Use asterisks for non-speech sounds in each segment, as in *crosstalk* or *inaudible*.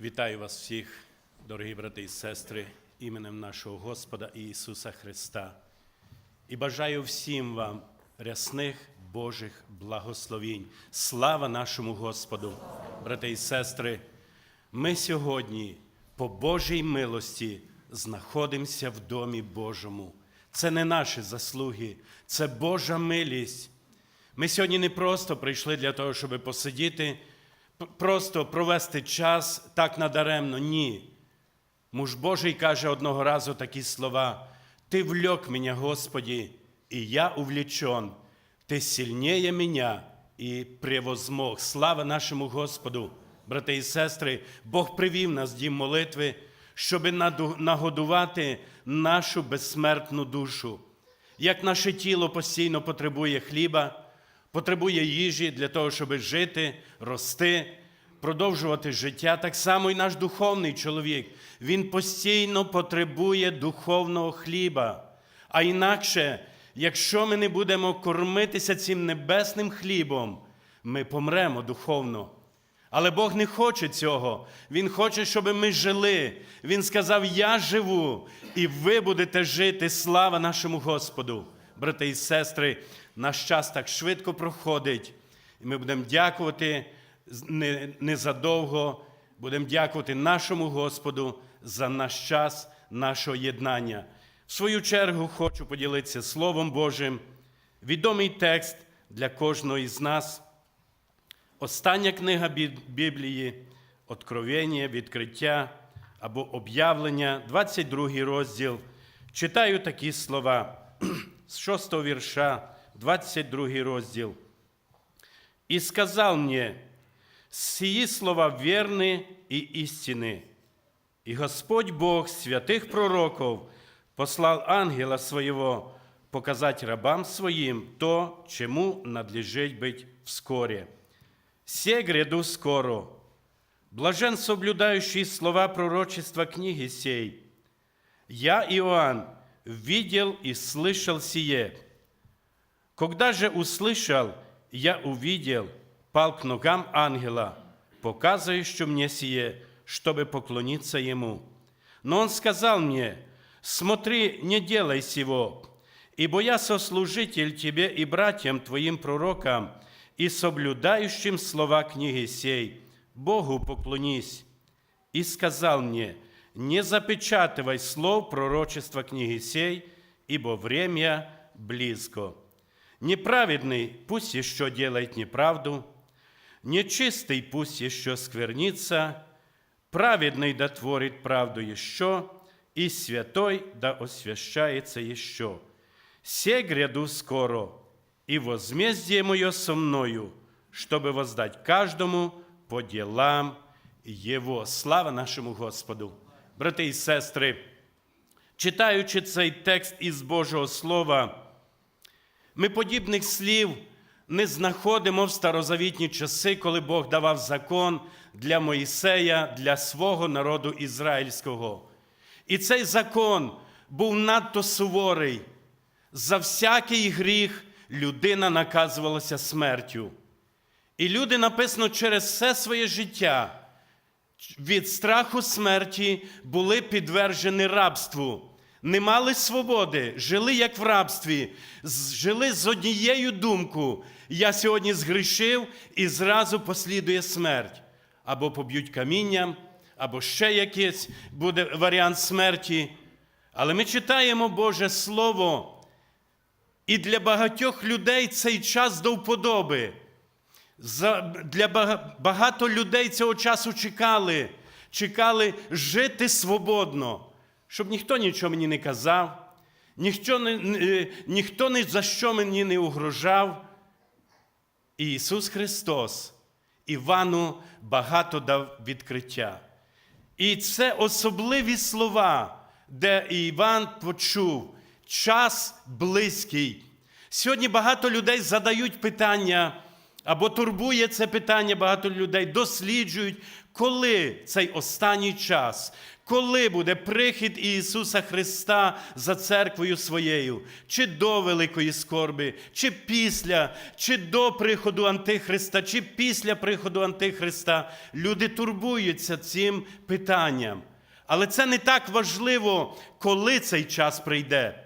Вітаю вас всіх, дорогі брати і сестри, іменем нашого Господа Ісуса Христа. І бажаю всім вам рясних Божих благословінь. Слава нашому Господу, брати і сестри. Ми сьогодні по Божій милості знаходимося в домі Божому. Це не наші заслуги, це Божа милість. Ми сьогодні не просто прийшли для того, щоб посидіти, просто провести час так надаремно. Ні. Муж Божий каже одного разу такі слова: Ти влек меня, Господи, і я увлечен. Ти сильнее меня і превозмог. Слава нашому Господу, брати і сестри, Бог привів нас дім молитви, щоб нагодувати нашу безсмертну душу. Як наше тіло постійно потребує хліба, потребує їжі для того, щоб жити, рости, продовжувати життя, так само і наш духовний чоловік. Він постійно потребує духовного хліба. А інакше, якщо ми не будемо кормитися цим небесним хлібом, ми помремо духовно. Але Бог не хоче цього. Він хоче, щоб ми жили. Він сказав: Я живу, і ви будете жити. Слава нашому Господу. Брати і сестри, наш час так швидко проходить, і ми будемо дякувати незадовго, будемо дякувати нашому Господу за наш час, нашого єднання. В свою чергу хочу поділитися Словом Божим. Відомий текст для кожного із нас. Остання книга Біблії, Откровення, відкриття або об'явлення, 22 розділ. Читаю такі слова *clears throat* з 6 вірша, 22 розділ. «И сказал мне, сии слова верны и истины. И Господь Бог святых пророков послал ангела своего показать рабам своим то, чему надлежит быть вскоре. Се гряду скоро. Блажен соблюдающий слова пророчества книги сей. Я, Иоанн, видел и слышал сие. Когда же услышал, я увидел, пал к ногам ангела, показывающего мне сие, чтобы поклониться ему. Но он сказал мне, смотри, не делай сего, ибо я сослужитель тебе и братьям твоим пророкам, и соблюдающим слова книги сей, Богу поклонись. И сказал мне, не запечатывай слов пророчества книги сей, ибо время близко. Неправедный пусть еще делает неправду, нечистый пусть еще сквернится, праведный да творит правду еще, и святой да освящается еще. Се гряду скоро, и возмездие мое со мною, чтобы воздать каждому по делам Его. Слава нашому Господу! Брати і сестри, читаючи цей текст із Божого Слова, ми подібних слів не знаходимо в старозавітні часи, коли Бог давав закон для Моїсея, для свого народу ізраїльського. І цей закон був надто суворий. За всякий гріх людина наказувалася смертю. І люди, написано, через все своє життя від страху смерті були підвержені рабству, не мали свободи, жили як в рабстві, жили з однією думкою. Я сьогодні згрішив і зразу послідує смерть. Або поб'ють камінням, або ще якийсь буде варіант смерті. Але ми читаємо Боже Слово, і для багатьох людей цей час до вподоби. Для багато людей цього часу чекали, чекали жити свободно, щоб ніхто нічого мені не казав, ніхто, не, не- ніхто ні за що мені не угрожав. І Ісус Христос Івану багато дав відкриття. І це особливі слова, де Іван почув час близький. Сьогодні багато людей задають питання, або турбує це питання багато людей, досліджують, коли цей останній час, коли буде прихід Ісуса Христа за церквою своєю, чи до великої скорби, чи після, чи до приходу Антихриста, чи після приходу Антихриста. Люди турбуються цим питанням. Але це не так важливо, коли цей час прийде.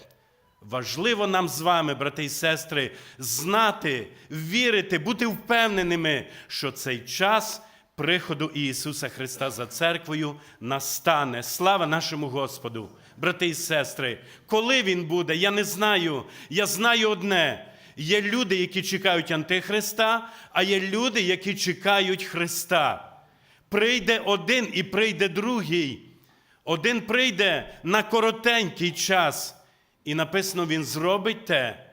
Важливо нам з вами, брати і сестри, знати, вірити, бути впевненими, що цей час приходу Ісуса Христа за церквою настане. Слава нашому Господу! Брати і сестри, коли Він буде, я не знаю. Я знаю одне. Є люди, які чекають Антихриста, а є люди, які чекають Христа. Прийде один і прийде другий. Один прийде на коротенький час, і написано, він зробить те,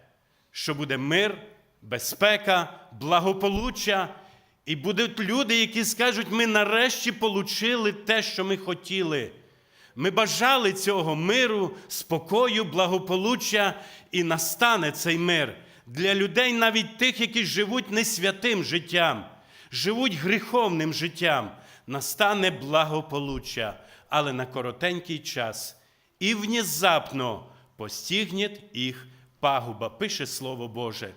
що буде мир, безпека, благополуччя. І будуть люди, які скажуть, ми нарешті получили те, що ми хотіли. Ми бажали цього миру, спокою, благополуччя, і настане цей мир для людей, навіть тих, які живуть не святим життям, живуть гріховним життям. Настане благополуччя, але на коротенький час. І внезапно постигне їх пагуба, пише Слово Боже.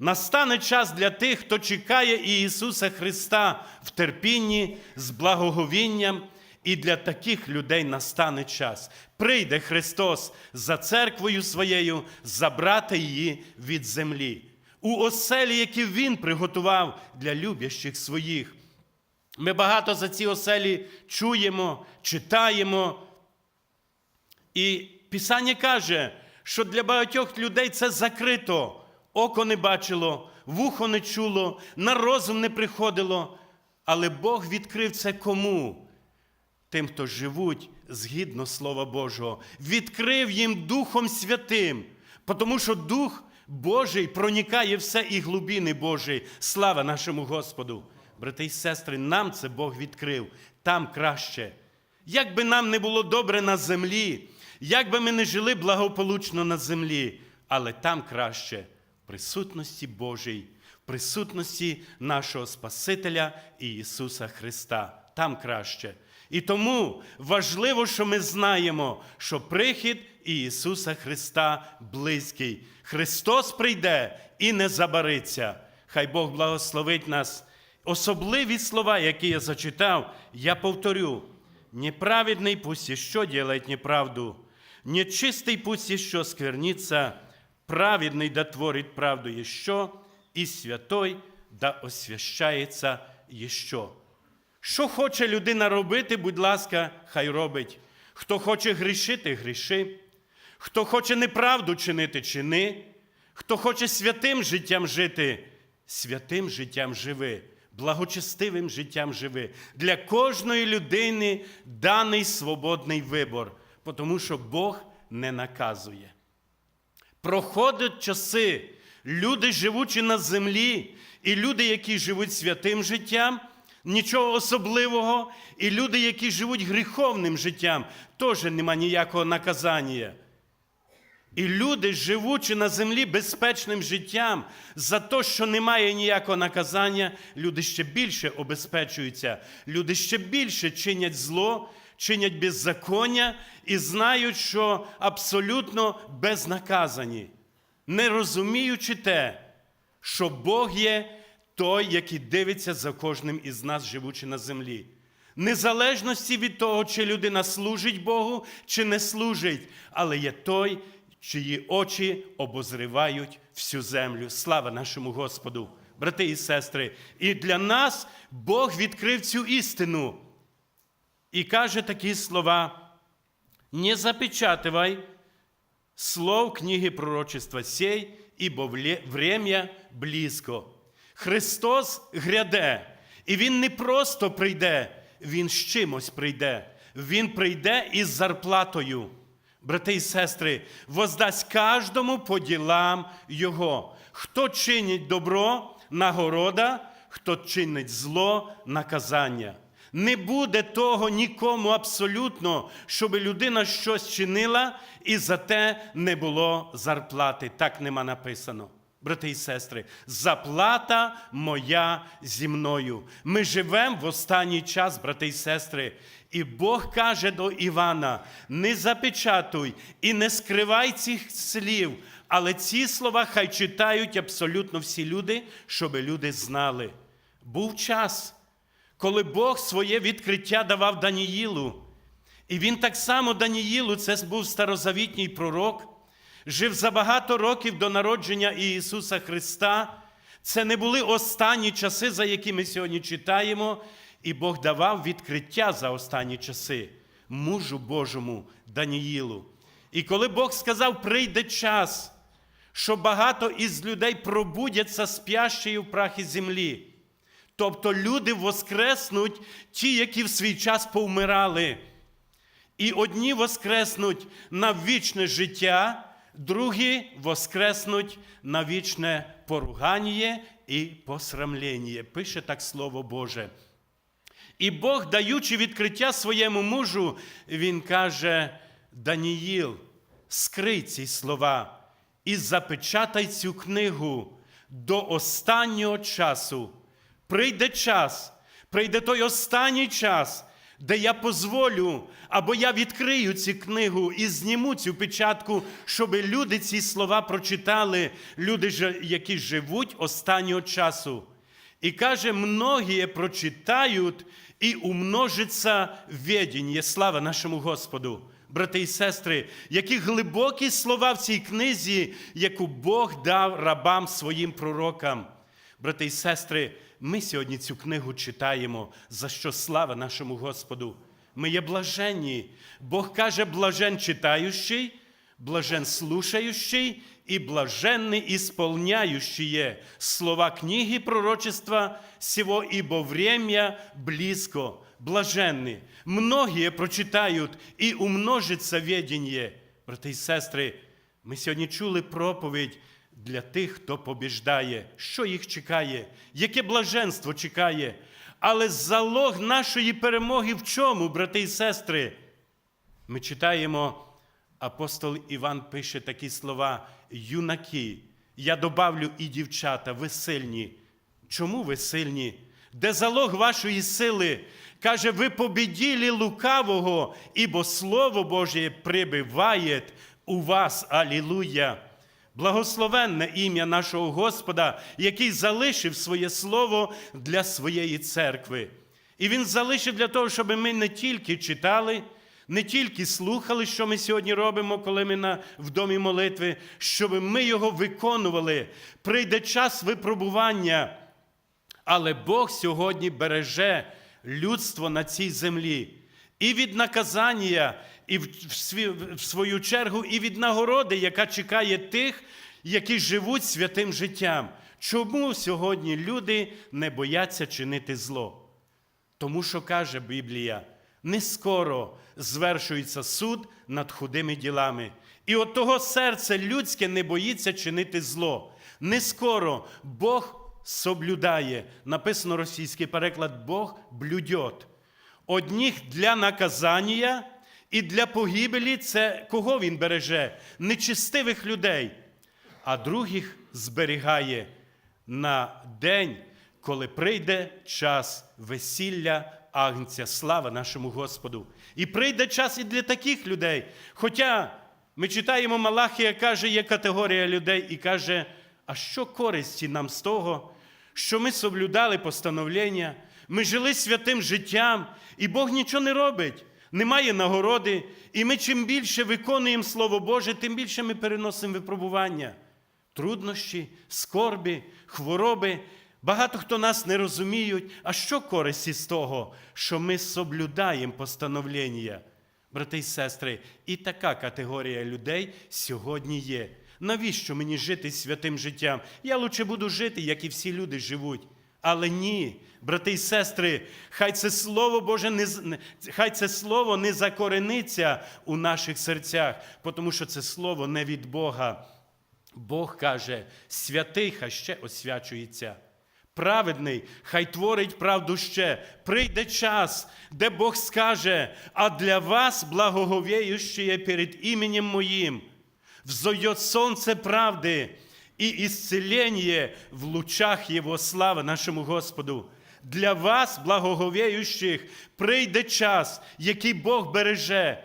Настане час для тих, хто чекає Ісуса Христа в терпінні з благоговінням, і для таких людей настане час. Прийде Христос за церквою своєю забрати її від землі. У оселі, які Він приготував для любящих своїх. Ми багато за ці оселі чуємо, читаємо. І Писання каже, що для багатьох людей це закрито. Око не бачило, вухо не чуло, на розум не приходило. Але Бог відкрив це кому? Тим, хто живуть згідно Слова Божого, відкрив їм Духом Святим, тому що Дух Божий проникає все і глибини Божої. Слава нашому Господу! Брати і сестри, нам це Бог відкрив, там краще. Як би нам не було добре на землі, як би ми не жили благополучно на землі, але там краще присутності Божій, в присутності нашого Спасителя Ісуса Христа. Там краще. І тому важливо, що ми знаємо, що прихід Ісуса Христа близький. Христос прийде і не забариться. Хай Бог благословить нас. Особливі слова, які я зачитав, я повторю. Неправедный пусть еще делает неправду, нечистый пусть еще сквернится, праведный да творит правду еще, и святой да освящається еще. Що хоче людина робити, будь ласка, хай робить. Хто хоче грішити, гріши. Хто хоче неправду чинити, чини. Хто хоче святим життям жити, святим життям живи, благочестивим життям живи. Для кожної людини даний свободний вибор, тому що Бог не наказує. Проходять часи, люди, живучи на землі, і люди, які живуть святим життям, нічого особливого, і люди, які живуть гріховним життям, теж нема ніякого наказання. І люди, живучи на землі безпечним життям, за те, що немає ніякого наказання, люди ще більше обезпечуються, люди ще більше чинять зло, чинять беззаконня і знають, що абсолютно безнаказані, не розуміючи те, що Бог є той, який дивиться за кожним із нас, живучи на землі. Незалежності від того, чи людина служить Богу, чи не служить, але є той, чиї очі обозривають всю землю. Слава нашому Господу, брати і сестри. І для нас Бог відкрив цю істину і каже такі слова: не запечатывай слов книги пророчества сей, вле- время близько. Христос гряде, і Він не просто прийде, Він з чимось прийде. Він прийде із зарплатою. Брати і сестри, воздасть кожному по ділам Його. Хто чинить добро, нагорода, хто чинить зло, наказання. Не буде того нікому абсолютно, щоб людина щось чинила і за те не було зарплати. Так нема написано. Брати і сестри, заплата моя зі мною. Ми живемо в останній час, брати і сестри, І Бог каже до Івана: не запечатуй і не скривай цих слів, але ці слова хай читають абсолютно всі люди, щоб люди знали. Був час, коли Бог своє відкриття давав Даніїлу. І він так само Даніїлу, це був старозавітній пророк, жив за багато років до народження Ісуса Христа. Це не були останні часи, за які ми сьогодні читаємо, і Бог давав відкриття за останні часи мужу Божому Даніїлу. І коли Бог сказав, прийде час, що багато із людей пробудяться спящі в прахі землі. Тобто люди воскреснуть, ті, які в свій час повмирали. І одні воскреснуть на вічне життя, другі воскреснуть на вічне поругання і посрамлення. Пише так Слово Боже. І Бог, даючи відкриття своєму мужу, він каже: Даніїл, скрий ці слова і запечатай цю книгу до останнього часу. Прийде час, прийде той останній час, де я позволю, або я відкрию цю книгу і зніму цю печатку, щоб люди ці слова прочитали, люди, які живуть останнього часу. І каже, многие прочитають і умножиться ведіння. Слава нашому Господу. Брати і сестри, які глибокі слова в цій книзі, яку Бог дав рабам своїм пророкам. Брати і сестри, ми сьогодні цю книгу читаємо, за що слава нашому Господу. Ми є блаженні. Бог каже, блажен читаючий, блажен слушающий і блаженний ісполняющие слова книги пророчества сего, ибо время близко. Блаженні. Многие прочитають і умножиться ведіння. Брати і сестри, ми сьогодні чули проповідь для тих, хто побіждає, що їх чекає, яке блаженство чекає. Але залог нашої перемоги в чому, брати і сестри? Ми читаємо, апостол Іван пише такі слова: юнаки, я добавлю і дівчата, ви сильні. Чому ви сильні? Де залог вашої сили? Каже, ви побіділи лукавого, ібо Слово Боже прибиває у вас. Алілуя! Благословенне ім'я нашого Господа, який залишив своє слово для своєї церкви. І Він залишив для того, щоб ми не тільки читали, не тільки слухали, що ми сьогодні робимо, коли ми на, в домі молитви, щоб ми його виконували. Прийде час випробування. Але Бог сьогодні береже людство на цій землі і від наказання, і в свою чергу, і від нагороди, яка чекає тих, які живуть святим життям. Чому сьогодні люди не бояться чинити зло? Тому що каже Біблія, не скоро звершується суд над худими ділами. І от того серце людське не боїться чинити зло. Не скоро Бог соблюдає. Написано російський переклад Бог блюдет. Одніх для наказання і для погибелі це кого він береже? Нечистивих людей, а других зберігає на день, коли прийде час весілля Агнця. Слава нашому Господу. І прийде час і для таких людей. Хоча ми читаємо Малахія, каже, є категорія людей і каже, а що користі нам з того, що ми соблюдали постановлення, ми жили святим життям, і Бог нічого не робить. Немає нагороди, і ми чим більше виконуємо Слово Боже, тим більше ми переносимо випробування труднощі, скорбі, хвороби. Багато хто нас не розуміють. А що користі з того, що ми соблюдаємо постановлення? Брати і сестри, і така категорія людей сьогодні є. Навіщо мені жити святим життям? Я лучше буду жити, як і всі люди живуть. Але ні, брати і сестри, хай це слово Боже не хай це слово не закорениться у наших серцях, тому що це слово не від Бога. Бог каже, святий хай ще освячується. Праведний, хай творить правду ще. Прийде час, де Бог скаже, а для вас благоговеющие перед іменем моїм, взойдет сонце правди і исцеление в лучах Его слави нашому Господу. для вас, благоговіючих, прийде час, який Бог береже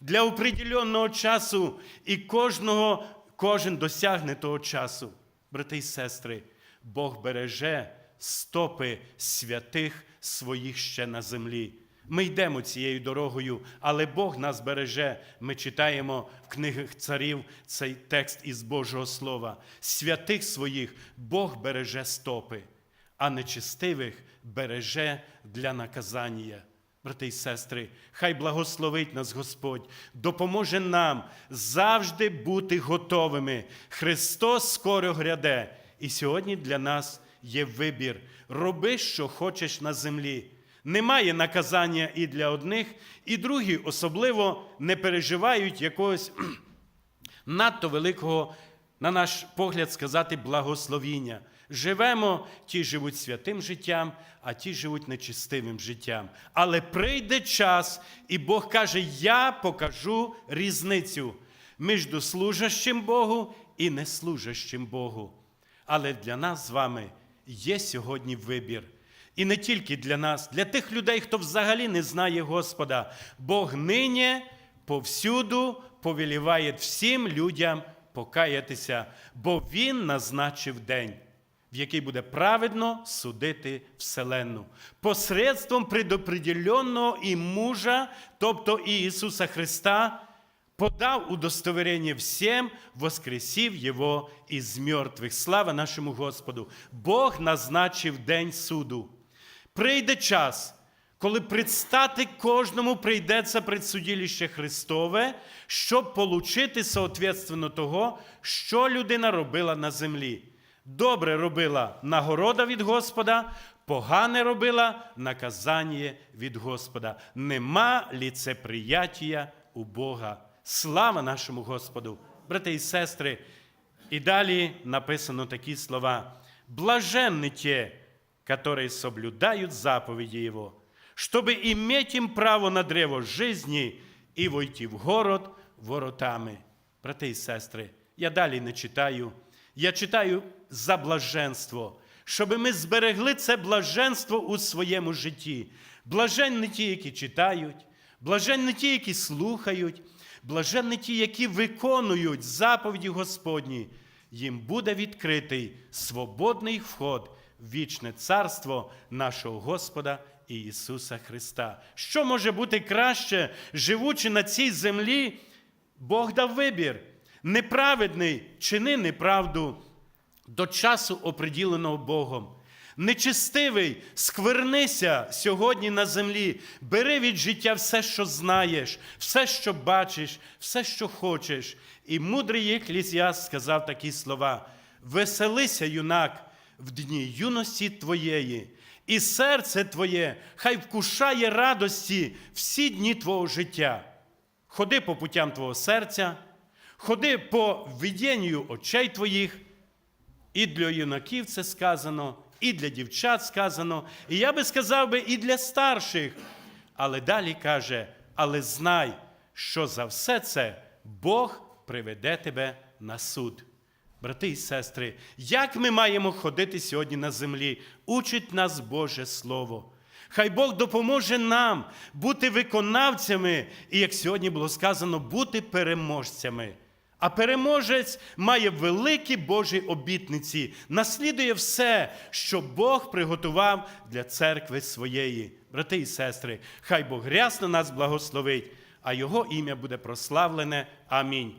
для определенного часу, і кожного, кожен досягне того часу. Брати і сестри, Бог береже стопи святих своїх ще на землі. Ми йдемо цією дорогою, але Бог нас береже. Ми читаємо в книгах царів цей текст із Божого Слова. Святих своїх Бог береже стопи, а нечистивих береже для наказання. Брати і сестри, хай благословить нас Господь, допоможе нам завжди бути готовими. Христос скоро гряде, і сьогодні для нас є вибір. Роби, що хочеш на землі. Немає наказання і для одних, і другі особливо не переживають якогось *clears throat* надто великого, на наш погляд, сказати, благословіння. Живемо, ті живуть святим життям, а ті живуть нечистивим життям. Але прийде час, і Бог каже: Я покажу різницю між служащим Богу і неслужащим Богу. Але для нас з вами є сьогодні вибір. І не тільки для нас, для тих людей, хто взагалі не знає Господа. Бог нині повсюду повеліває всім людям покаятися, бо Він назначив день, в який буде праведно судити Вселенну. Посредством предопределенного і мужа, тобто Ісуса Христа, подав удостоверение всем, воскресив Его из мертвых. Слава нашому Господу! Бог назначив день суду. Прийде час, коли предстати кожному прийдеться предсудилище Христове, щоб получити соответственно того, що людина робила на землі. Добре робила нагорода від Господа, погане робила наказання від Господа. Нема ліцеприятія у Бога. Слава нашому Господу! Брати і сестри, і далі написано такі слова: блаженні ті, которые соблюдают заповеди Его, чтобы иметь им право на древо жизни и войти в город воротами. Брати і сестри, я далі не читаю. Я читаю за блаженство, щоб ми зберегли це блаженство у своєму житті. Блаженні ті, які читають, блаженні ті, які слухають, блаженні ті, які виконують заповіді Господні. Їм буде відкритий свободний вход вічне царство нашого Господа і Ісуса Христа. Що може бути краще, живучи на цій землі, Бог дав вибір. Неправедний чини неправду до часу, оприділеного Богом. Нечистивий, сквернися сьогодні на землі, бери від життя все, що знаєш, все, що бачиш, все, що хочеш. І мудрий Еклізіаст сказав такі слова: Веселися, юнак, в дні юності твоєї, і серце твоє хай вкушає радості всі дні твого життя. Ходи по путям твого серця, ходи по видінню очей твоїх. І для юнаків це сказано, і для дівчат сказано, і я би сказав би, і для старших. Але далі каже: але знай, що за все це Бог приведе тебе на суд. Брати і сестри, як ми маємо ходити сьогодні на землі? Учить нас Боже Слово. Хай Бог допоможе нам бути виконавцями, і, як сьогодні було сказано, бути переможцями. А переможець має великі Божі обітниці, наслідує все, що Бог приготував для церкви своєї. Брати і сестри, хай Бог рясно нас благословить, а Його ім'я буде прославлене. Амінь.